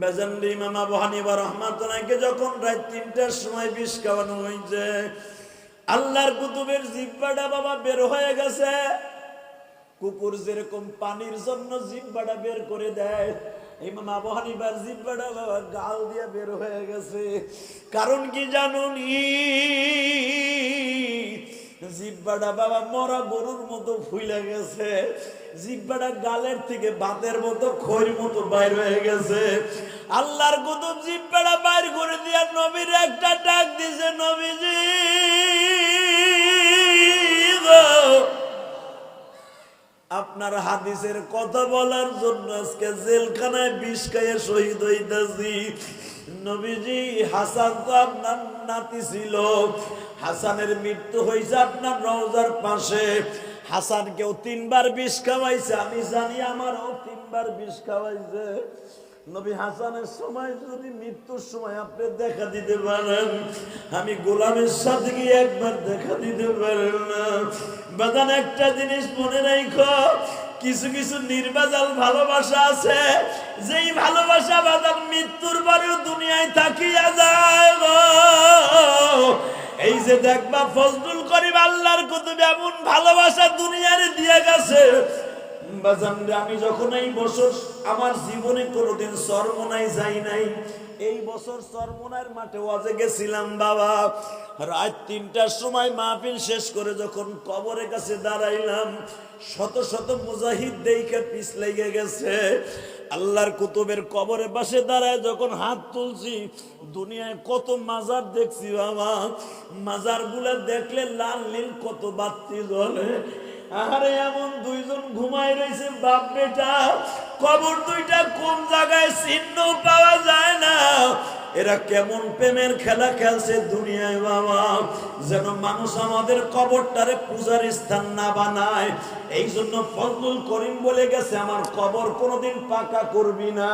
বেজানলি ইমাম আবু হানিফা রহমাতুল্লাহকে যখন রাত তিনটার সময় বিষ খাওয়ানো হয়েছে, আল্লাহর কুতুবের জিব্বাটা বাবা বের হয়ে গেছে। কুকুর যেরকম পানির জন্য জিব্বাটা বের করে দেয়, ইমাম আবু হানিফার জিব্বাটা বাবা গাল দিয়ে বের হয়ে গেছে। কারণ কি জানুন? জিব্বাটা বাবা মরা গরুর মতো ফুলে গেছে জিব্বাটা গালের থেকে বাতের মতো খৈর মতো বাইর হয়ে গেছে আল্লাহর কুতুব জিব্বাটা বাইর করে দিয়া নবীর একটা ডাক দিছে, নবীজি। আপনার হাদিসের কথা বলার জন্য আজকে জেলখানায় বিষ খাইয়ে শহীদ হইতেছি। নবীজি, হাসান তো আপনার নাতি ছিল। হাসানের মৃত্যু হয়েছে আপনার রওজার পাশে। হাসানকেও তিনবার বিষ খাওয়াইছে। আমি জানি আমারও তিনবার বিষ খাওয়াইছে। নবী হাসানের সময় যদি মৃত্যুর সময় আপনি দেখা দিতে পারেন, আমি গোলামের সাথে গিয়ে একবার দেখা দিতে পারেন না। বাদান একটা জিনিস মনে রাখো, কিছু কিছু নির্বাচাল ভালোবাসা আছে। যেই ভালোবাসা বাদান মৃত্যুর পরেও দুনিয়ায় থাকিয়া যায় এই যে দেখবা ফজলুল করিম আল্লাহর কুতুব এমন ভালোবাসা দুনিয়ারে দিয়ে গেছে বাজান রে, আমি যখন এই বছর আমার জীবনে কোনোদিন সরমনায় যাই নাই এই বছর সরমনার মাঠে ওয়াজে গেছিলাম বাবা। রাত তিনটার সময় মাহফিল শেষ করে যখন কবরের কাছে দাঁড়াইলাম শত শত মুজাহিদ দেখে পিছ লেগে গেছে। আল্লাহর কুতুবের কবরের পাশে দাঁড়ায় যখন হাত তুলছি দুনিয়ায় কত মাজার দেখছি বাবা। মাজার দেখলে লাল নীল কত বাতি জ্বলে। আরে এমন দুইজন ঘুমাই রয়েছে বাপ বেটা। কবর দুইটা কোন জায়গায় চিহ্ন পাওয়া যায় না। এরা কেমন প্রেমের খেলা খেলছে দুনিয়ায়, বাবা। যেন মানুষ আমাদের কবরটারে পূজার স্থান না বানায়। এই জন্য ফজলুল করিম বলে গেছে, আমার কবর কোনোদিন পাকা করবি না।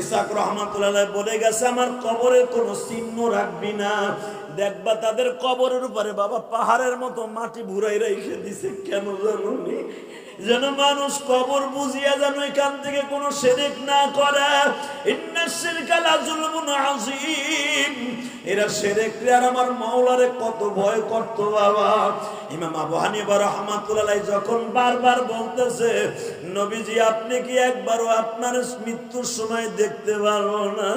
ইসাক রহমাতুল্লাহ বলে গেছে, আমার কবরে কোনো চিহ্ন রাখবি না। দেখবা তাদের কবরের উপরে বাবা পাহাড়ের মতো মাটি ভুরাই রেখে দিছে। কেন জানুনি যেন মানুষ কবর বুঝিয়া যেন এখান থেকে কোনো সেরেক না করে। এরা সেরেক আর আমার মাওলারে কত ভয় করতো বাবা। ইমাম আবু হানিফা রাহমাতুল্লাহ যখন বারবার বলতেছে, নবীজি, আপনি কি একবারও আপনার মৃত্যুর সময় দেখতে পারব না?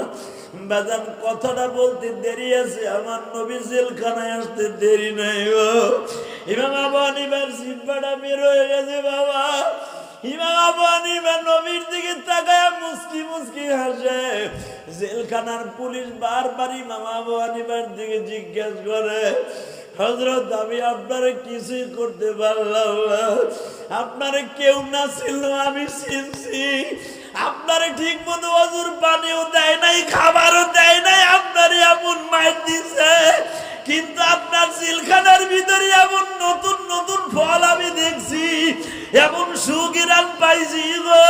বাজান, কথাটা বলতে দেরি আছে। আমার নবী জেলখানায় আসতে দেরি নাই ও ইমাম আবু হানিফার জিব্বাটা বের হয়ে গেছে বাবা। ইমাম দিকে জেলখানার পুলিশ বারবার দিকে জিজ্ঞেস করে হজরত কিছুই করতে পারলাম আপনারে কেউ না ছিল আমি চিনছি। আপনারে ঠিক মতো অজুর পানিও দেয় নাই, খাবারও দেয় নাই, আপনারে এমন মাইর দিছে। কিন্তু আপনার সিলখানার ভিতরে এমন নতুন নতুন ফল আমি দেখছি, এমন সুগিরান পাইছি গো।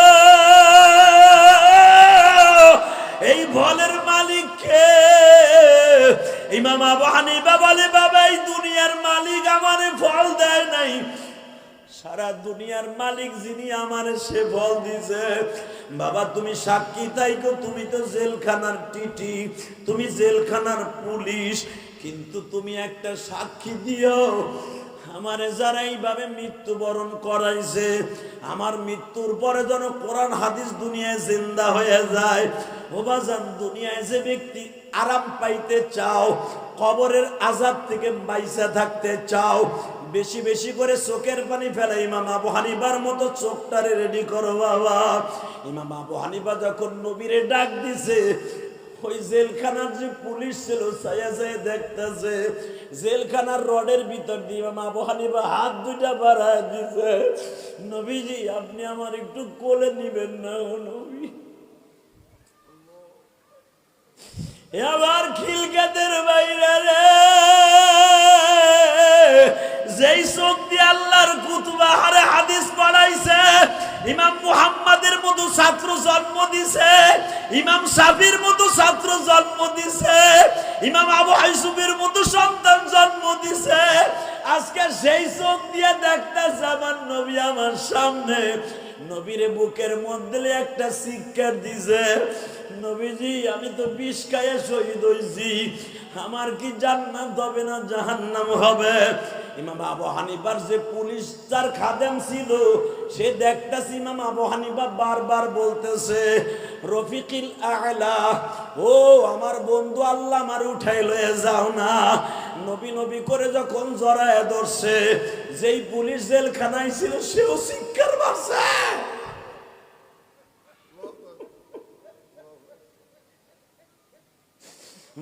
এই ফলের মালিক কে? ইমাম হানিফা বলে, বাবা, এই দুনিয়ার মালিক আমারে ফল দেয় নাই। সারা দুনিয়ার মালিক যিনি আমার সে ফল দিছে। বাবা, তুমি সাক্ষী তাইকো, তুমি তো জেলখানার টিটি, তুমি জেলখানার পুলিশ। কিন্তু তুমি একটা সাক্ষী দিও। আমারে যারা এইভাবে মৃত্যুবরণ করাইছে, আমার মৃত্যুর পরে যেন কোরআন হাদিস দুনিয়ায় জিন্দা হয়ে যায়। ওবাজান দুনিয়ায় যে ব্যক্তি আরাম পাইতে চাও, কবরের আজাব থেকে বাইসা থাকতে চাও, বেশি বেশি করে চোখের পানি ফেলে ইমাম আবু হানিবার মতো চোখটারে রেডি করো বাবা। ইমাম আবু হানিবা যখন নবীরে ডাক দিছে ওই জেলখানার যে পুলিশ ছিল, ছায়া ছায়া দেখতেছে। জেলখানার রডের ভিতর দিয়ে আবু হানিবা হাত দুইটা বাড়ায় দিছে। নবীজি, আপনি আমার একটু কোলে নিবেন না নবী। এবার খিলকাতের বাইরে রে। যেই দিয়ে আল্লাহর কুতুবা হারে হাদিস পড়াইছে ইমাম মুহাম্মাদের মতো ছাত্র জন্ম দিছে, ইমাম সাফির মতো ছাত্র জন্ম দিছে, ইমাম আবু হাইসুবের মতো সন্তান জন্ম দিছে। আজকে সেই চোখ দিয়ে দেখতেছে আমার নবী আমার সামনে, নবীরে বুকের মধ্যে একটা শিক্ষা দিছে নবীজি, আমি তো বিষ খাইয়ে শহীদ হয়েছি আমার কি জান্নাত হবে না জাহান্নাম হবে? ইমাম আবু হানিফার যে পুলিশ তার খাদেম ছিল, সে দেখতেছি ইমাম আবু হানিফা বারবার বলতেছে, রফিকিল আলা, ও আমার বন্ধু, আল্লাহ আমার উঠাই লয়ে যাও না। নবী নবী করে যখন জড়ায় ধরছে, যেই পুলিশ জেলখানায় ছিল, সেও শিক্ষার বাসা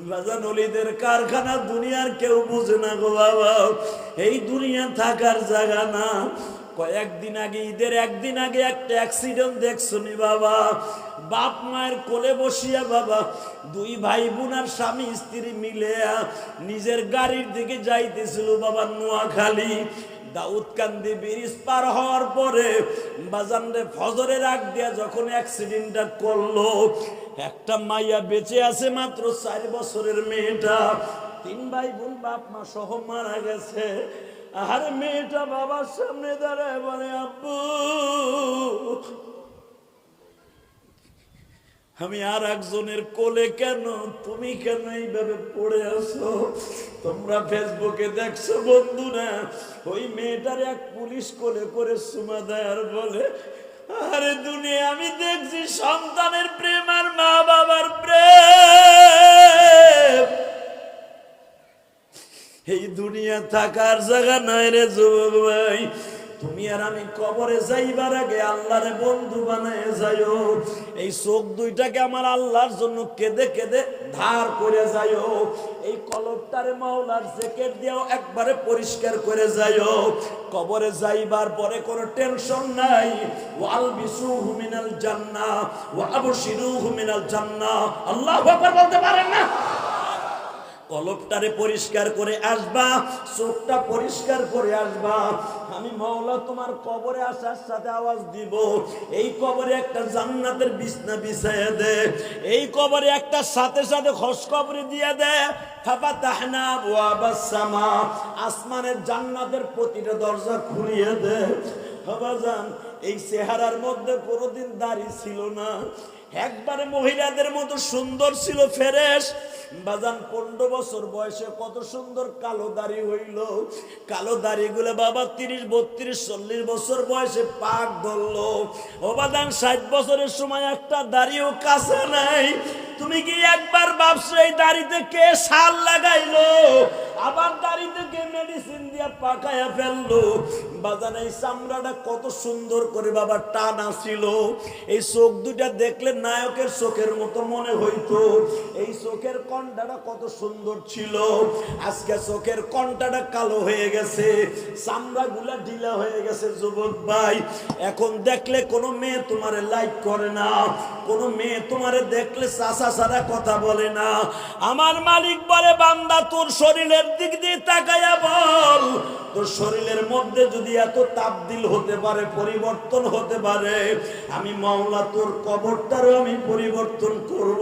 বাজান অলিদের কারখানা দুনিয়ার কেউ বুঝে না গো বাবা। এই দুনিয়া থাকার জায়গা না। কয়েকদিন আগে, ঈদের একদিন আগে একটা অ্যাক্সিডেন্ট দেখছনি বাবা? বাপ মায়ের কোলে বসিয়া বাবা, দুই ভাই বোন আর স্বামী স্ত্রী মিলে নিজের গাড়ির দিকে যাইতেছিল বাবা নোয়াখালী। দাউদকান্দি ব্রিজ পার হওয়ার পরে বাজানরে ফজরের আগ দিয়া যখন অ্যাক্সিডেন্টটা করল, একটা মাইয়া বেঁচে আছে মাত্র চার বছরের মেয়েটা। তিন ভাই বোন বাপ মা সহ মারা গেছে। আর মেয়েটা বাবার সামনে দাঁড়ায় বলে, আব্বু আমি আর একজনের কোলে কেন? তুমি কেন এইভাবে পড়ে আছো? তোমরা ফেসবুকে দেখছ বন্ধুরা, ওই মেয়েটার এক পুলিশ কোলে করে সুমা দেয় আর বলে, আরে দুনিয়া, আমি দেখছি সন্তানের প্রেম আর মা বাবার প্রেম। এই দুনিয়া থাকার জায়গা নাই রে যুবক ভাই। তুমি আর আমি কবরে যাইবার আগে আল্লাহরে বন্ধু বানায় যাইও। এই চোখ দুইটাকে আমার আল্লাহর জন্য কেঁদে কেঁদে ধার করে যাইও। এই কলপটারে মাওলার জেকেট দিয়েও একবারে পরিষ্কার করে যাইও। কবরে যাইবার পরে কোনো টেনশন নাই। ওয়াল বিসুহু মিনাল জান্নাহ, ওয়া আবশিরুহু মিনাল জান্নাহ। আল্লাহু আকবার বলতে পারেন না? কলপটারে পরিষ্কার করে আসবা, চোখটা পরিষ্কার করে আসবা। আমি মাওলা তোমার কবরে আসার সাথে আওয়াজ দিব। এই কবরে একটা জান্নাতের বিছনা বিছাইয়া দে। এই কবরে একটা সাথে সাথে খস কবরে দিয়ে দে। সামা। আসমানের জান্নাতের প্রতিটা দরজা খুলিয়ে দে। বাবাজান এই চেহারার মধ্যে কোনোদিন দাড়ি ছিল না। একবারে মহিলাদের মতো সুন্দর ছিল ফেরেশ। বাজান, পনেরো বছর বয়সে কত সুন্দর কালো দাড়ি হইল। কালো দাড়িগুলো বাবা তিরিশ, বত্রিশ, চল্লিশ বছর বয়সে পাক ধরলো। ও বাদান ষাট বছরের সময় একটা দাড়িও কাঁচা নাই। তুমি কি একবার ভাবছ এই দাড়িতে কে সার লাগাইলো? আবার দাড়িতে কে মেডিসিন দিয়ে পাকায়া ফেলল? বাজান, এই চামড়াটা কত সুন্দর করে বাবা টানা ছিল। এই চোখ দুটা দেখলে নায়কের চোখের মতো মনে হইতো। এই চোখের কণ্ঠাটা কত সুন্দর ছিল। আজকে চোখের কণ্ঠাটা কালো হয়ে গেছে। চামড়া গুলা ঢিলা হয়ে গেছে, যুবক ভাই। এখন দেখলে কোনো মেয়ে তোমার লাইক করে না। কোনো মেয়ে তোমারে দেখলে চাষা ছাড়া কথা বলে না। আমার মালিক বলে, বান্দা, তোর শরীরের দিক দিয়ে তাকাইয়া বল। তোর শরীরের মধ্যে যদি এত তাবদিল হতে পারে, পরিবর্তন হতে পারে, আমি মাওলা, তোর কবরটারও আমি পরিবর্তন করব।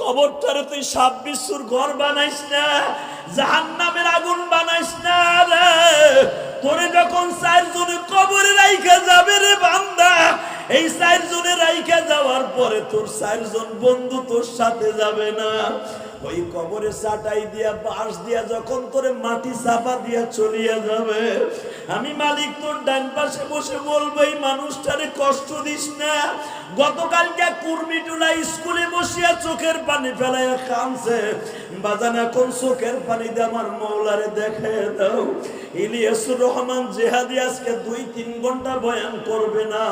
কবরটারে তুই ছাব্বিশুর ঘর বানাইস না জাহান নামের আগুন বানাইস না রে। তোরে যখন চারজনে কবরে রাইখা যাবে রে বান্দা এই চারজনে রাইখা যাওয়ার পরে তোর চারজন বন্ধু তোর সাথে যাবে না। ওই কবরে চাটাই দিয়া, বাঁশ দিয়া, যখন তোরে মাটি চাপা দিয়া চলিয়া যাবে, আমি মালিক তোর ডান পাশে বসে বলব, এই মানুষটারে কষ্ট দিস না। গতকালকে কুর্মিটুলা স্কুলে বসিয়া চোখের পানি ফেলাইয়া কানছে বাজান, এখন চোখের পানি দিয়ে আমার মৌলারে দেখে দাও। ইলিয়াসুর রহমান জেহাদি আজকে দুই তিন ঘণ্টা বয়ান করবে না।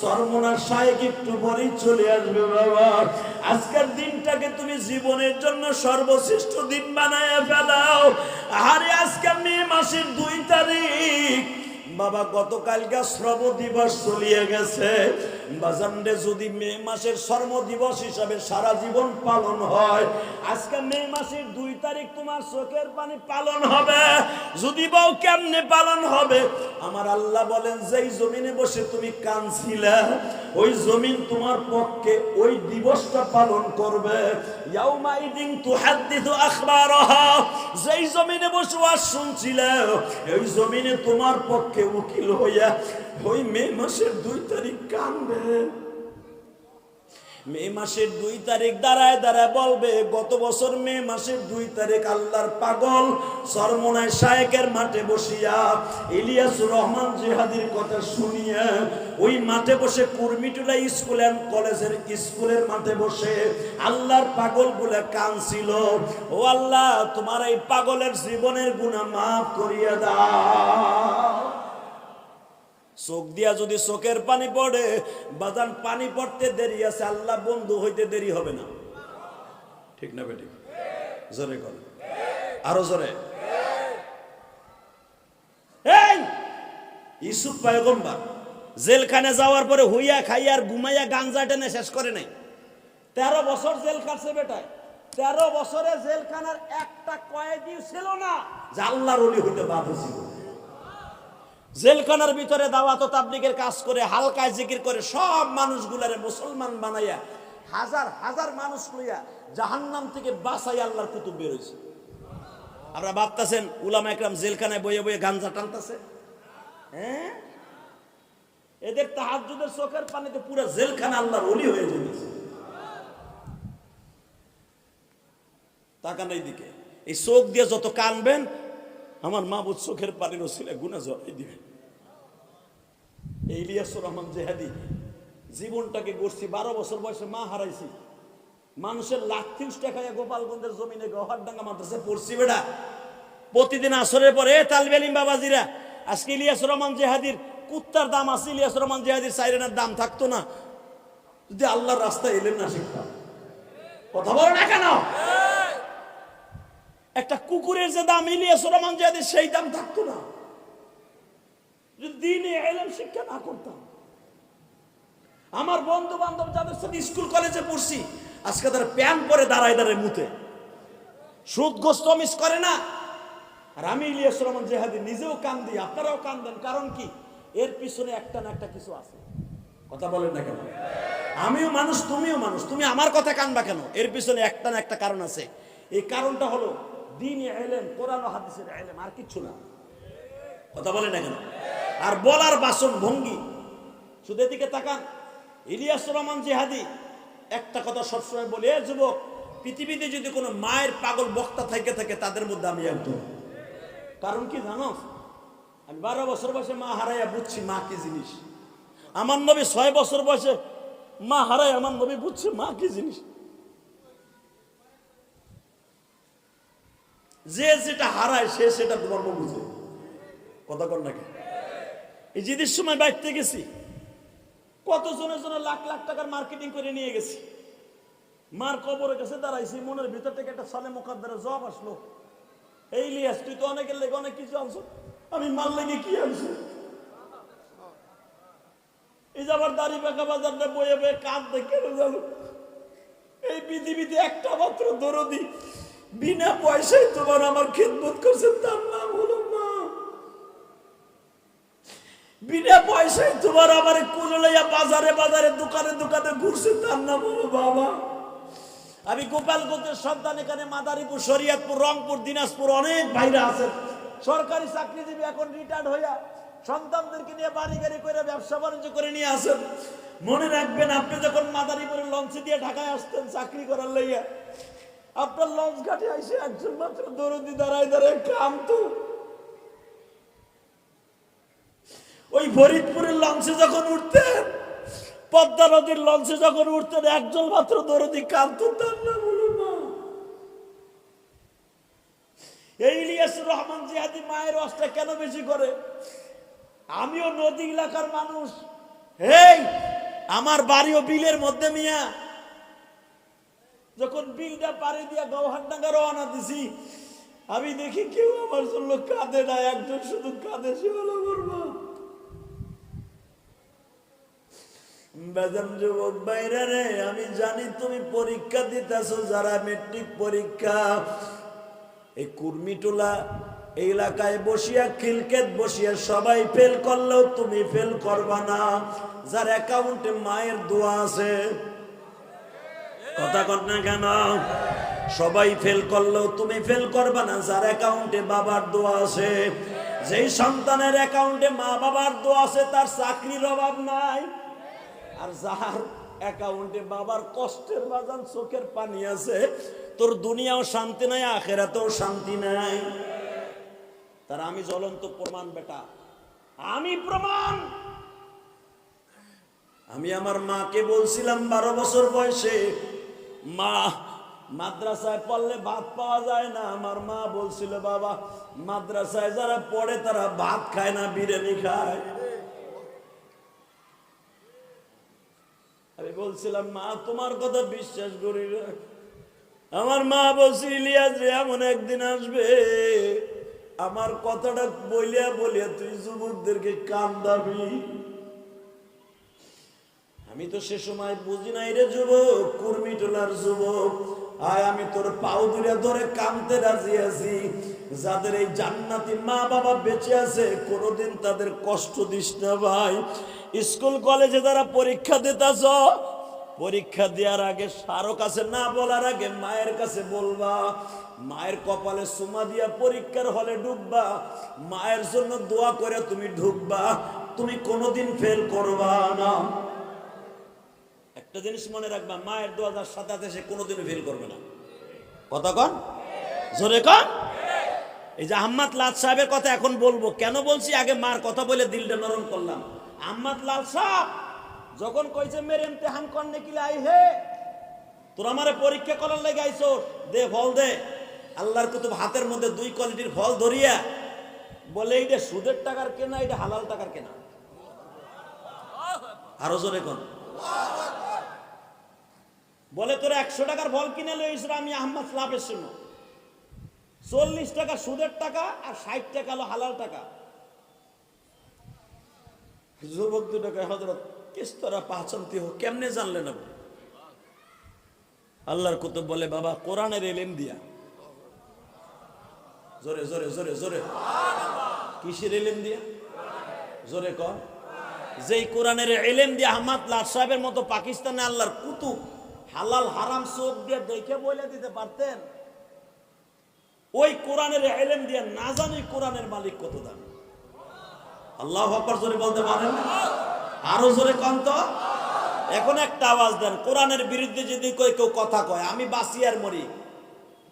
সরমনার সাহেব একটু পরেই চলে আসবে বাবা। আজকের দিনটাকে তুমি জীবনের জন্য সর্বশ্রেষ্ঠ দিন বানায় ফেলাও। আরে আজকে মে মাসের দুই তারিখ। বাবা, গতকালকে শ্রব দিবস চলিয়ে গেছে। বাজানরে যদি মে মাসের শ্রম দিবস হিসাবে সারা জীবন পালন হয়, আজকে মে মাসের দুই তারিখ তোমার চোখের পানি পালন হবে। যদি বউ কেমনে পালন হবে? আমার আল্লাহ বলেন, যেই জমিনে বসে তুমি কানছিলে ওই জমিন তোমার পক্ষে ওই দিবসটা পালন করবে। ইয়াউমাইদিন তুহাদ্দিসু আখবারাহা। যেই জমিনে বসে ওয়াজ শুনছিলে, ওই জমিনে তোমার পক্ষে উকিল হইয়া ওই মে মাসের দুই তারিখ কানবে। মে মাসের দুই তারিখ দাঁড়ায় দাঁড়ায় বলবে, গত বছর মে মাসের দুই তারিখ আল্লাহর পাগল, সরমনায় শায়েকের মাঠে বসিয়া ইলিয়াসুর রহমান জিহাদির কথা শুনিয়া ওই মাঠে বসে কুর্মিটুলা স্কুল অ্যান্ড কলেজের স্কুলের মাঠে বসে আল্লাহর পাগলগুলা কানছিল। ও আল্লাহ, তোমার এই পাগলের জীবনের গুণা মাফ করিয়া দাও। চোখ দিয়া যদি চোখের পানি পড়ে, বাজান পানি পড়তে দেরি আছে, আল্লাহ বন্ধু হইতে দেরি হবে না। ঠিক না বেটি? জোরে কর আরও জোরে। ইসুফ পায়গম্বার, জেলখানে যাওয়ার পরে হুইয়া খাইয়া আর ঘুমাইয়া গাঞ্জা টেনে শেষ করে নাই। তেরো বছর জেল কাটছে বেটায়। তেরো বছরে জেলখানার একটা কয়েদি ছিল না যে আল্লাহর অলি হইতে বাধা ছিল জেলখানার ভিতরে দাওয়াত তাবলিগের কাজ করে, হালকায় জিকির করে সব মানুষগুলারে মুসলমান বানাইয়া, হাজার হাজার মানুষ লইয়া জাহান্নাম থেকে বাঁচাই আল্লাহর কুতুব বেরোইছে আমরা ভাবতেছেন, উলামা একরাম জেলখানায় বইয়ে বইয়ে গাঞ্জা টানতেছে? হ্যাঁ? এদের তাহাজুদের চোখের পানিতে পুরো জেলখানা আল্লাহর অলি হয়ে যেতেছে তাকান এই দিকে এই চোখ দিয়ে যত কানবেন আমার মা বুধ চোখের পানির ওসিলে গুণা জড়াই এই ইলিয়াসুর রহমান জেহাদি, জীবনটাকে গড়ছি, বারো বছর বয়সে মা হারাইছি। মানুষের লাঠি উষ্টা খাইয়া গোপালগঞ্জের জমিনে গহারডাঙ্গা মাদ্রাসে পড়ছি বেড়া প্রতিদিন আসরের পরে তালবেলিম বাবাজিরা, আজকে ইলিয়াসুর রহমান জেহাদির কুত্তার দাম আছে ইলিয়াসুর রহমান জেহাদির সাইরেনের দাম থাকতো না। যদি আল্লাহর রাস্তায় এলেন না শিখতাম কথা বলো না কেন? একটা কুকুরের যে দাম ইলিয়াসুর রহমান জেহাদির সেই দাম থাকতো না। যদি দিনে এলেম শিক্ষা না করতাম। আমার বন্ধু বান্ধব যাদের সাথে স্কুল কলেজে পড়ছি, আজকে তারা প্যান পরে দাঁড়ায় দাঁড়ায় মুতে। সুদ গোস্ত মিস করে না। আর আমি ইলিয়াস রহমান জেহাদি, নিজেও কান দিই, আপনারাও কান দেন। কারণ কি? এর পিছনে একটা না একটা কিছু আছে। কথা বলেন না কেন? আমিও মানুষ, তুমিও মানুষ। তুমি আমার কথা কানবা কেন? এর পিছনে একটা না একটা কারণ আছে। এই কারণটা হলো দিন এলেন কোরআন হাদিসের এলেম, আর কিচ্ছু না। কথা বলে না কেন? আর বলার বাসন ভঙ্গি। শুধু এদিকে তাকান। ইলিয়াস রহমান জেহাদি একটা কথা সবসময় বলে, এ যুবক, পৃথিবীতে যদি কোনো মায়ের পাগল বক্তা থেকে থাকে, তাদের মধ্যে আমি একজন। কারণ কি জানো? আমি বারো বছর বয়সে মা হারাইয়া বুঝছি মা কি জিনিস। আমার নবী ছয় বছর বয়সে মা হারাই আমার নবী বুঝছে মা কি জিনিস। যে যেটা হারায় সে সেটা ধর্ম বুঝে। কথা কর নাকি? এই জিদির সময় বাইতে গেছি কত জনের জন্য লাখ লাখ টাকার মার্কেটিং করে নিয়ে গেছি। মার কবরের কাছে দাঁড়াইছি, মনের ভিতর থেকে একটা সালে মোকাদ্দারে জব আসলো। এই লিয়াস তুই তো অনেকের লেগে অনেক কিছু আনছো। আমি মাল লেগে কি আনছি? এই যে আবার পাকা বাজারটা বয়ে বয়ে কাঁদ দেখে জানো? এই পৃথিবীতে একটা মাত্র দরদি বিনা পয়সায় তোমার আমার খেদমত করছে, তার নাম হলো মা। বিনা পয়সায় তোমার আমার কুলে বাজারে বাজারে, দোকানে দোকানে ঘুরছে, তার নাম হলো বাবা। আমি গোপালগঞ্জের সন্তান, এখানে মাদারীপুর, শরিয়াতপুর, রংপুর, দিনাজপুর অনেক ভাইরা আছেন সরকারি চাকরিজীবী এখন রিটায়ার্ড হইয়া সন্তানদেরকে নিয়ে বাড়ি গাড়ি করে ব্যবসা বাণিজ্য করে নিয়ে আসেন মনে রাখবেন, আপনি যখন মাদারীপুরের লঞ্চে দিয়ে ঢাকায় আসতেন, চাকরি করার লইয়া আপনার লঞ্চ ঘাটে আইসে একজন মাত্র দরদি দাঁড়ায় দাঁড়ায় কামতো ওই ফরিদপুরের লঞ্চে যখন উঠতেন, পদ্মা নদীর লঞ্চে যখন উঠতেন, একজন মাত্র দরদি কান্ত তার নাম এই রহমান জিহাদি মায়ের অস্ত্র কেন বেশি করে? আমিও নদী এলাকার মানুষ। এই আমার বাড়িও বিলের মধ্যে মিয়া। যখন বিলটা পাড়ি দিয়া গৌহান্ডাঙ্গা রওনা দিছি, আমি দেখি কেউ আমার জন্য কাঁদে না, একজন শুধু কাঁদে, সে হলো রে, আমি জানি তুমি পরীক্ষা দিতেছ, যারা মেট্রিক পরীক্ষা, এই কুর্মিটোলা এই এলাকায় বসিয়া, খিলকেত বসিয়া সবাই ফেল করলেও তুমি ফেল করবা না। যার অ্যাকাউন্টে মায়ের দোয়া আছে কথা কর না কেন? সবাই ফেল করলেও তুমি ফেল করবা না। যার অ্যাকাউন্টে বাবার দোয়া আছে, যেই সন্তানের অ্যাকাউন্টে মা বাবার দোয়া আছে, তার চাকরির অভাব নাই। আর যার অ্যাকাউন্টে বাবার কষ্টের বাজান চোখের পানি আছে, তোর দুনিয়াও শান্তি নাই, আখেরাতেও শান্তি নাই। তার আমি জ্বলন্ত প্রমাণ, বেটা। আমি প্রমাণ। আমি আমার মাকে বলছিলাম, বারো বছর বয়সে মা, মাদ্রাসায় পড়লে ভাত পাওয়া যায় না। আমার মা বলছিল, বাবা, মাদ্রাসায় যারা পড়ে তারা ভাত খায় না, বিরিয়ানি খায়। আমি বলছিলাম, মা, তোমার কথা বিশ্বাস করি আমার মা বলছি, ইলিয়াস রে, এমন একদিন আসবে, আমার কথাটা বলিয়া বলিয়া তুই যুবকদেরকে কান্দাবি। আমি তো সে সময় বুঝি নাই রে যুবক, কুর্মি টোলার যুবক। আয়, আমি তোর পাও দূরে ধরে কামতে রাজি আছি। যাদের এই জান্নাতি মা বাবা বেঁচে আছে, কোনোদিন তাদের কষ্ট দিস না ভাই। স্কুল, কলেজে যারা পরীক্ষা দিতেছ, পরীক্ষা দেওয়ার আগে সারো কাছে না বলার আগে মায়ের কাছে বলবা। মায়ের কপালে সুমা দিয়া পরীক্ষার হলে ডুববা মায়ের জন্য দোয়া করে তুমি ঢুকবা। তুমি কোনোদিন ফেল করবা না। একটা জিনিস মনে রাখবা, মায়ের যার সাথে আছে, সে কোনোদিনও ফেল করবে না। কথা কন? জোরে কন? এই যে আহম্মদ লাল সাহেবের কথা এখন বলব। কেন বলছি? আগে মার কথা বলে দিলটা নরম করলাম। আহম্মদ লাল সাহেব যখন কইছে, মেরে ইমতেহান করনে কি লাই হে? তোর আমারে পরীক্ষা করার লেগে আইছো দে, ফল দে। আল্লাহর কুতুব হাতের মধ্যে দুই কোয়ালিটির ফল ধরিয়া বলে এইটা সুদের টাকার কেনা এটা হালাল টাকার কেনা। আরও জোরে কোন। বলে, তোর একশো টাকার বল কিনে লইছিল আমি আহমদ লাভের জন্য। চল্লিশ টাকা সুদের টাকা আর ষাট টাকা হলো হালাল টাকা। যুবক দুটাকে হজরত কিস্তরা পাচন্তি হোক, কেমনে জানলেন আপনি? আল্লাহর কুতুব বলে, বাবা, কোরআনের এলেম দিয়া। জোরে জোরে জোরে জোরে। কিসের এলেম দিয়া? জোরে কর যেই কোরআনের এলেম দিয়ে আহমদ লাট সাহেবের মতো পাকিস্তানে আল্লাহর কুতু হালাল হারাম চোখ দিয়ে দেখে বলে দিতে পারতেন। ওই কোরআনের এলেম দিয়ে না জানি কোরআনের মালিক কত দাম। আল্লাহ জোরে বলতে পারেন? আরও জোরে কন্ত এখন একটা আওয়াজ দেন, কোরআনের বিরুদ্ধে যদি কেউ কথা কয়, আমি বাসি আর মরি।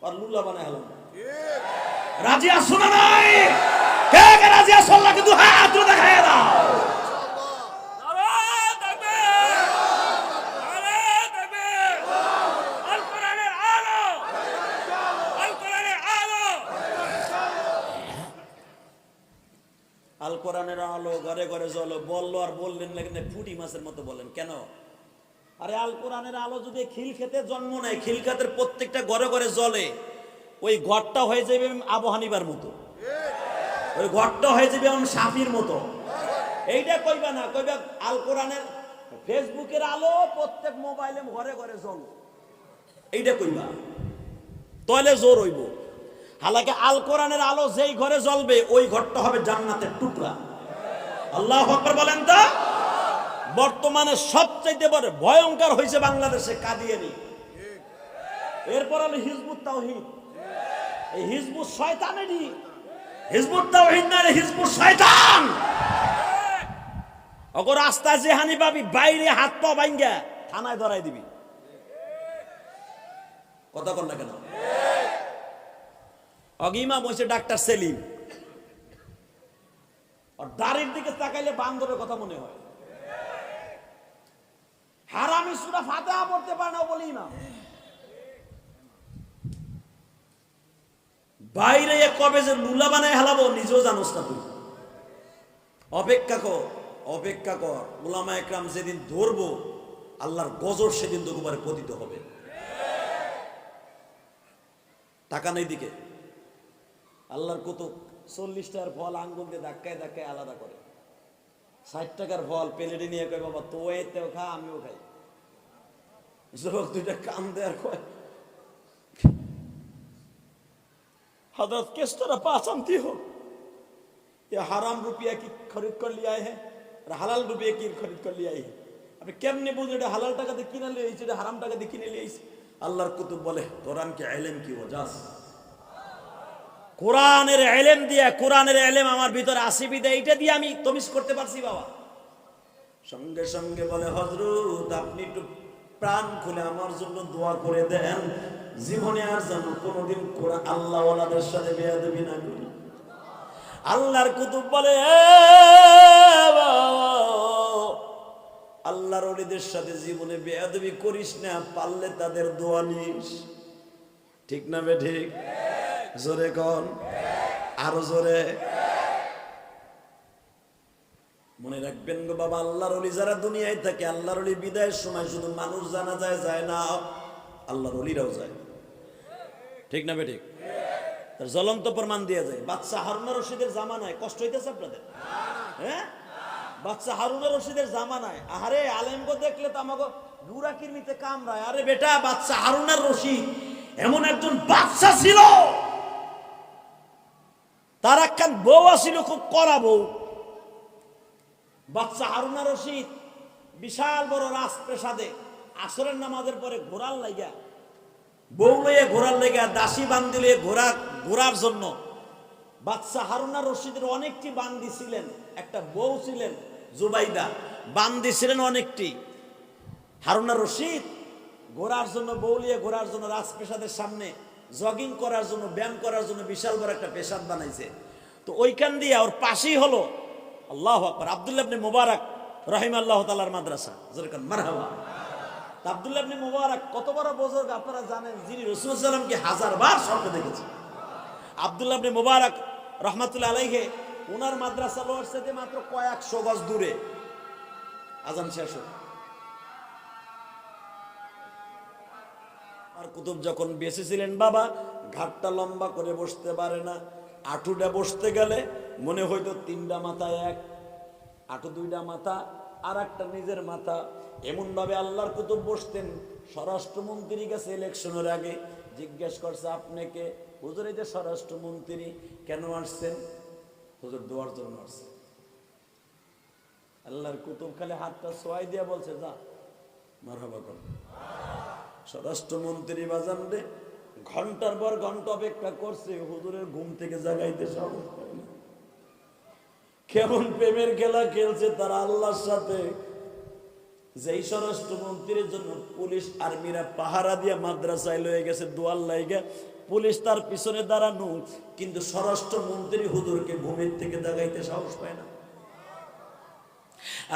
আর লুলা বানায় হলাম রাজিয়া শোনা নাই? কে রাজিয়া সল্লা কিন্তু হাত দেখায় দাও নারে তাকবীর! নারে তাকবীর! আল কোরআনের আলো! আল কোরআনের আলো! আল কোরআনের আলো, ঘরে ঘরে জ্বলো বলল আর বললেন না ফুটি মাছের মতো বলেন, কেন? আরে আল কোরআনের আলো যদি খিল খেতে জন্ম নেয়, খিল খাতের প্রত্যেকটা ঘরে ঘরে জ্বলে ওই ঘরটা হয়ে যাবে আবহানিবার মতো। ওই ঘরটা হয়ে যাবে এমন সাফির মতো। এইটা কইবা না, কইবা আল কোরআনের ফেসবুকের আলো প্রত্যেক মোবাইলে ঘরে ঘরে জ্বল এইটা কইবা। তলে জোর হইব। হালাকে আল কোরআনের আলো যেই ঘরে জ্বলবে, ওই ঘরটা হবে জান্নাতের টুকরা। আল্লাহ আকবার বলেন তো? বর্তমানে সবচাইতে বড় ভয়ঙ্কর হয়েছে বাংলাদেশে কাদিয়ানি। এরপর হলো হিজবুত তাওহীদ। এই হিজবুত শয়তানেরই। হিজবুত তাওহীদ না হিজবুত শয়তান! অগো রাস্তায় যে হানি পাবি, বাইরে হাত পা বাইঙ্গা থানায় ধরাই দিবি। কথা কর না কেন? অগিমা বসে ডাক্তার সেলিম। আর দাড়ির দিকে তাকাইলে বান্দরের কথা মনে হয়। হারামি সুরা ফাতেহা পড়তে পারে না বলি না। বাইরে কবে যে লুলা বানায় হালাবো, নিজেও জানোস না তুই। অপেক্ষা কর অপেক্ষা কর। ওলামা একরাম যেদিন ধরবো, আল্লাহর গজর সেদিন উপরে পতিত হবে। টাকা নেই দিকে। আল্লাহর কত চল্লিশ টাকার ফল আঙ্গুল দিয়ে ধাক্কায় ধাক্কায় আলাদা করে ষাট টাকার ফল প্লেটে নিয়ে কয় বাবা তো এতেও খা আমিও খাই যুবক দুইটা কাম দেওয়ার কয় हजरत किस तरह पाचनती हो ये हराम रुपया की खरीद कर लिया है और हलाल रुपया की खरीद कर लिया है আপনি কেমনে বুঝলেন এটা হালাল টাকা দিয়ে কিনে লিয়ে এটা হারাম টাকা দিয়ে কিনে লিয়ে আল্লাহর কুতুব বলে কোরআন কে এলেম কি ওজাস কোরআনের এলেম দিয়া, কোরআনের এলেম আমার ভিতরে আসিবি দেয় এইটা দিয়ে আমি তমিস করতে পারছি বাবা। সঙ্গে সঙ্গে বলে হজরত আপনি একটু প্রাণ খুলে আমার জন্য দোয়া করে দেন। জীবনে আর যেন কোনোদিন কোরআন আল্লাহওয়ালাদের সাথে বেয়াদবি না করি। আল্লাহর কুতুব বলে আল্লাহর অলিদের সাথে জীবনে বেয়াদবি করিস না, পারলে তাদের দোয়া নিস। ঠিক না বে ঠিক? জোরে কন। আরও জোরে। মনে রাখবেন গো বাবা, আল্লাহর অলি যারা দুনিয়ায় থাকে, আল্লাহর অলি বিদায়ের সময় শুধু মানুষ জানা যায় যায় না, আল্লাহর অলিরাও যায়। ঠিক না বে ঠিক তার জ্বলন্ত প্রমাণ দিয়ে যায়। বাচ্চা হারুনা রশিদের জামানায়, কষ্ট হইতেছে আপনাদের? হ্যাঁ? বাচ্চা হারুনা রশিদের জামানায়। আহারে আলেমগো দেখলে তো আমাকে বুড়া কিরমিতে কামড়ায়। আরে বেটা বাচ্চা হারুনার রশিদ এমন একজন বাচ্চা ছিল। তার একখান বউ আসিল খুব করা বউ। বাচ্চা হারুনা রশিদ, বিশাল বড় রাজপ্রাসাদে আসরের নামাজের পরে ঘোরার লাইগা, বউ লইয়ে ঘোরার লেগা দাসী বান্দি লইয়ে ঘোরা ঘোরার জন্য। বাচ্চা হারুনা রশিদের অনেকটি বান্দি ছিলেন, একটা বউ ছিলেন জুবাইদা। বান্দি ছিলেন অনেকটি। হারুনা রশিদ ঘোরার জন্য, বউ লিয়ে ঘোরার জন্য রাজপ্রাসাদের সামনে জগিং করার জন্য, ব্যায়াম করার জন্য বিশাল বড় একটা পেশাদ বানাইছে। তো ওইখান দিয়ে ওর পাশেই হলো আল্লাহ আকবর, আবদুল্লাহ আপনি মোবারক রহিম আল্লাহ তালার মাদ্রাসা। যেরকম মারহাবা। ইবনে মুবারক কত বড় বুজুর্গ আপনারা জানেন, যিনি রাসূল সাল্লামকে হাজার বার স্বপ্নে দেখেছেন। আব্দুল্লাহ ইবনে মুবারক রহমাতুল্লাহ আলাইহি ওনার মাদ্রাসা লোয়ার সাথে মাত্র কয়েকশো গজ দূরে। আজান শেষ কুতুব যখন বেঁচে ছিলেন বাবা, ঘাটটা লম্বা করে বসতে পারে না। আঁটুটা বসতে গেলে মনে হইতো তিনটা মাথা এক, আটু দুইটা মাথা আর একটা নিজের মাথা। এমন ভাবে আল্লাহর কুতুব বসতেন। স্বরাষ্ট্রমন্ত্রী গেছে ইলেকশনের আগে, জিজ্ঞেস করছে আপনাকে হুজুর, এই যে স্বরাষ্ট্রমন্ত্রী, কেন আসছেন? হুজুর, দোয়ার জন্য আসছেন। আল্লাহর কুতুব খালি হাতটা সোয়াই দিয়া বলছে, যা, মারহাবা কর। স্বরাষ্ট্রমন্ত্রী বাজান রে, ঘণ্টার পর ঘণ্টা অপেক্ষা করছে, হুজুরের ঘুম থেকে জাগাইতে সাহস কেমন প্রেমের খেলা খেলছে তারা আল্লাহর সাথে। যেই স্বরাষ্ট্রমন্ত্রীর জন্য পুলিশ আর্মিরা পাহারা দিয়ে মাদ্রাসায় লয়ে গেছে দোয়াল লাইগা, পুলিশ তার পিছনে দাঁড়ানো, কিন্তু স্বরাষ্ট্রমন্ত্রী হুজুরকে ঘুমের থেকে দাগাইতে সাহস পায় না।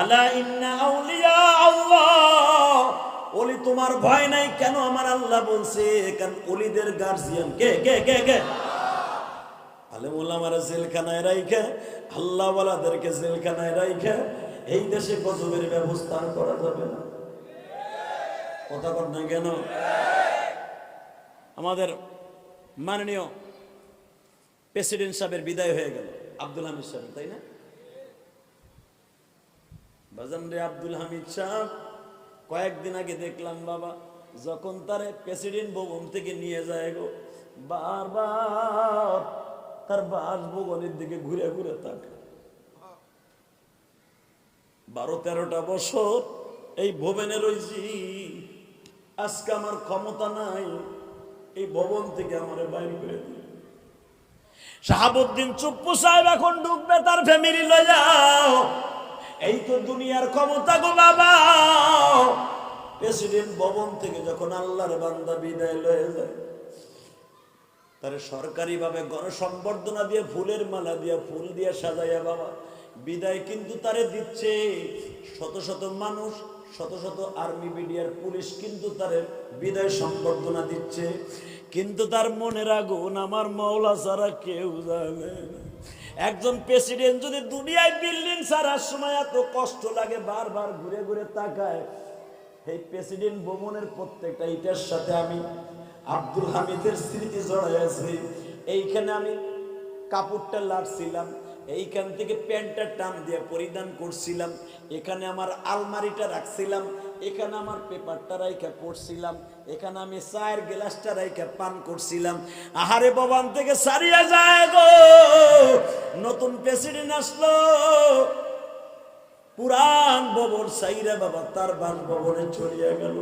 আলা ইন্না আউলিয়া আল্লাহ ওলি তোমার ভয় নাই, কেন আমার আল্লাহ বলছে? কারণ ওলিদের গার্জিয়ান কে? কে কে কে? আলেম ওলামারা জেলখানায় রাইখা আল্লাহ ওয়ালাদেরকে জেলখানায় রাইখা, এই দেশে গজবের ব্যবস্থা করা যাবে না। কথা কর না কেন? আমাদের মাননীয় প্রেসিডেন্ট সাহেবের বিদায় হয়ে গেল, আব্দুল হামিদ সাহেব, তাই না? বাজান রে আব্দুল হামিদ সাহেব কয়েকদিন আগে দেখলাম বাবা, যখন তারে প্রেসিডেন্ট ভবন থেকে নিয়ে যায় গো, বারবার তার বাসভবনের দিকে ঘুরে ঘুরে তাকায়। বারো তেরোটা বছর এই ভবনে রয়েছি, আজকে আমার ক্ষমতা নাই, এই ভবন থেকে আমার বাইর করে দিল শাহাবুদ্দিন চুপ্পু সাহেব এখন ডুববে তার ফ্যামিলি লয়ে যাও। এই তো দুনিয়ার ক্ষমতা গো বাবা। প্রেসিডেন্ট ভবন থেকে যখন আল্লাহর বান্দা বিদায় লয়ে যায়, তার সরকারি ভাবে গণসম্বর্ধনা দিয়ে, ফুলের মালা দিয়ে, ফুল দিয়ে সাজাইয়া বাবা, বিদায় কিন্তু তারে দিচ্ছে। শত শত মানুষ, শত শত আর্মি বিডিআর পুলিশ কিন্তু তারে বিদায় সম্বর্ধনা দিচ্ছে। কিন্তু তার মনের আগুন আমার মৌলা ছাড়া কেউ জানে না। একজন প্রেসিডেন্ট যদি দুনিয়ায় বিল্ডিং সারার সময় এত কষ্ট লাগে, বারবার ঘুরে ঘুরে তাকায়, এই প্রেসিডেন্ট ভবনের প্রত্যেকটা ইটার সাথে আমি আব্দুল হামিদের স্মৃতি জড়াই আছে। এইখানে আমি কাপড়টা লাড়ছিলাম, এইখান থেকে প্যান্টটা টান দিয়ে পরিধান করছিলাম, এখানে আমার আলমারিটা রাখছিলাম এখানে আমার পেপারটা রাইখা পড়ছিলাম, এখানে আমি চায়ের গ্লাসটা রাইখা পান করছিলাম। আহারে ভবন থেকে সারিয়া যায় গো। নতুন প্রেসিডেন্ট আসলো। পুরান ভবন সাইরা বাবা, তার বাসভবনে চলিয়া গেল।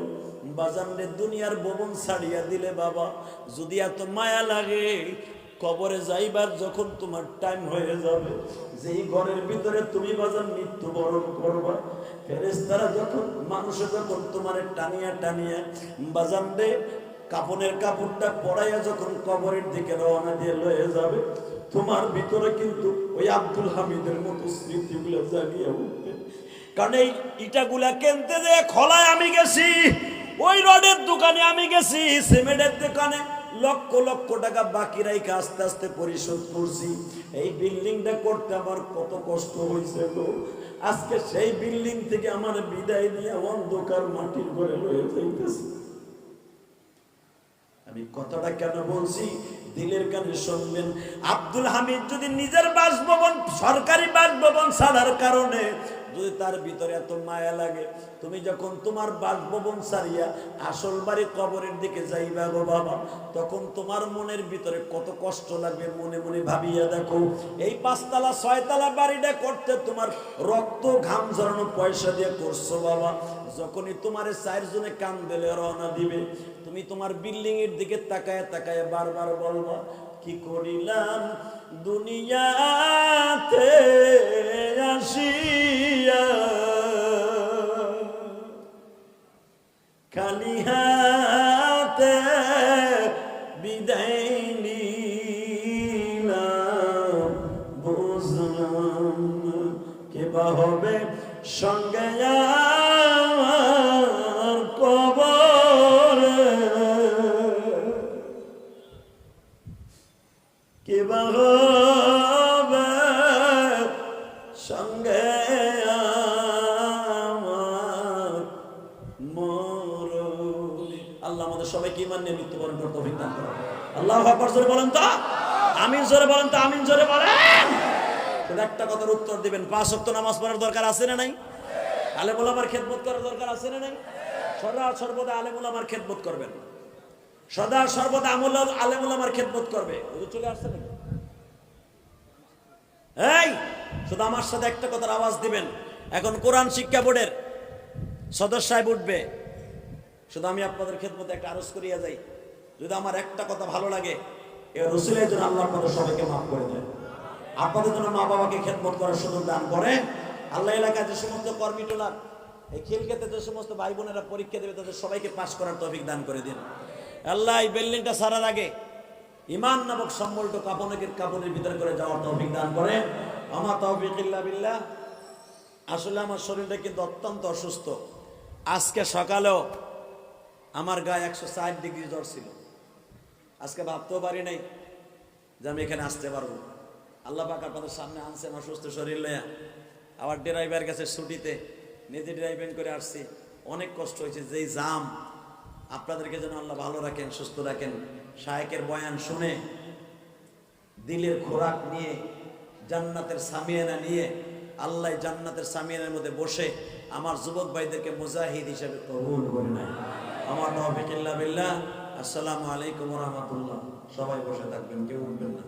বাজানরে দুনিয়ার ভবন ছাড়িয়া দিলে বাবা, যদি এত মায়া লাগে, কবরে যাইবার যখন তোমার টাইম হয়ে যাবে, যেই ঘরের ভিতরে তুমি বাজান মৃত্যুবরণ করবা ফেরেস্তারা যখন মানুষে যখন তোমার টানিয়া টানিয়া বাজান দে কাপনের কাপড়টা পরাইয়া যখন কবরের দিকে রওনা দিয়ে লয়ে যাবে, তোমার ভিতরে কিন্তু ওই আব্দুল হামিদের মতো স্মৃতিগুলো জাগিয়ে উঠবে। কারণ এই ইটাগুলা কিনতে যে খলায় আমি গেছি, ওই রডের দোকানে আমি গেছি, সিমেন্টের দোকানে লক্ষ লক্ষ টাকা বাকি রাইখে আস্তে আস্তে পরিশোধ করছি। এই বিল্ডিংটা করতে আমার কত কষ্ট হয়েছে গো। আজকে সেই বিল্ডিং থেকে আমার বিদায় নিয়ে অন্ধকার মাটির ঘরে রয়ে যাইতেছে। আমি কথাটা কেন বলছি? দিলের কানে শুনবেন। আব্দুল হামিদ যদি নিজের বাসভবন, সরকারি বাসভবন ছাড়ার কারণে যদি তার ভিতরে এত মায়া লাগে, তুমি যখন তোমার বাসভবন সারিয়া আসল বাড়ি কবরের দিকে যাইবা গো বাবা, তখন তোমার মনের ভিতরে কত কষ্ট লাগবে মনে মনে ভাবিয়া দেখো। এই পাঁচতলা, ছয়তলা বাড়িটা করতে তোমার রক্ত ঘাম ঝরানো পয়সা দিয়ে করছ বাবা। যখনই তোমার চারজনে কান দিলে রওনা দিবে, তুমি তোমার বিল্ডিং এর দিকে তাকায় তাকায় বারবার বলবা, কি করিলাম দুনিয়াতে আসিয়া? খালি হাতে বিদায় নিলাম, বুঝলাম কে বা হবে সঙ্গে ইমান মৃত্যুবরণ করতে অভিজ্ঞান করো আল্লাহ জোরে বলেন তো। আমিন জোরে বলেন তো, আমিন জোরে বলেন। শুধু একটা কথার উত্তর দিবেন। পাঁচ অক্ট নামাজ পড়ার দরকার আছে না নাই? আলেমুল আমার খেদমত করার দরকার আছে না নাই? সদা সর্বদা আলেমুল আমার খেদমত করবেন। সদা সর্বদা আমল আলেমুল আমার খেদমত করবে। হুজুর চলে আসছে নাকি? এই, শুধু আমার সাথে একটা কথার আওয়াজ দিবেন। এখন কোরআন শিক্ষা বোর্ডের সদস্য উঠবে। শুধু আমি আপনাদের খেদমতে একটা আরজ করিয়া যাই। যদি আমার একটা কথা ভালো লাগে, এ রসুলের জন্য আল্লাহ আপনাদের সবাইকে মাফ করে দেয় আপনাদের জন্য মা বাবাকে খেদমত করার সুযোগ দান করে আল্লাহ এলাকায় যে সমস্ত কর্মী টোলার, এই খিলকেতে যে সমস্ত ভাই বোনেরা পরীক্ষা দেবে, তাদের সবাইকে পাশ করার তৌফিক দান করে দিন। আল্লাহ এই বিল্ডিংটা সারার আগে ইমান নামক সম্বলট কাপনের কাপনের ভিতরে করে যাওয়ার তৌফিক দান করে আমার তৌফিক বিল্লাহ। আসলে আমার শরীরটা কিন্তু অত্যন্ত অসুস্থ। আজকে সকালেও আমার গায়ে একশো ষাট ডিগ্রি জ্বর ছিল। আজকে ভাবতেও পারি নাই যে আমি এখানে আসতে পারব। আল্লাহ পাক আপনাদের সামনে আনছেন অসুস্থ শরীর লয়া আবার ড্রাইভার গেছে ছুটিতে, নিজে ড্রাইভিং করে আসছি। অনেক কষ্ট হয়েছে, যেই জাম। আপনাদেরকে যেন আল্লাহ ভালো রাখেন, সুস্থ রাখেন। শায়েকের বয়ান শুনে, দিলের খোরাক নিয়ে, জান্নাতের সামিয়ানা নিয়ে, আল্লাহ জান্নাতের সামিয়ানের মধ্যে বসে আমার যুবক ভাইদেরকে মুজাহিদ হিসেবে কবুল করে নেয়। আমার নফিকিল্লা বিল্লাহ আসসালামু আলাইকুম রহমতুল্লাহ। সবাই বসে থাকবেন কেউ উঠবেন না।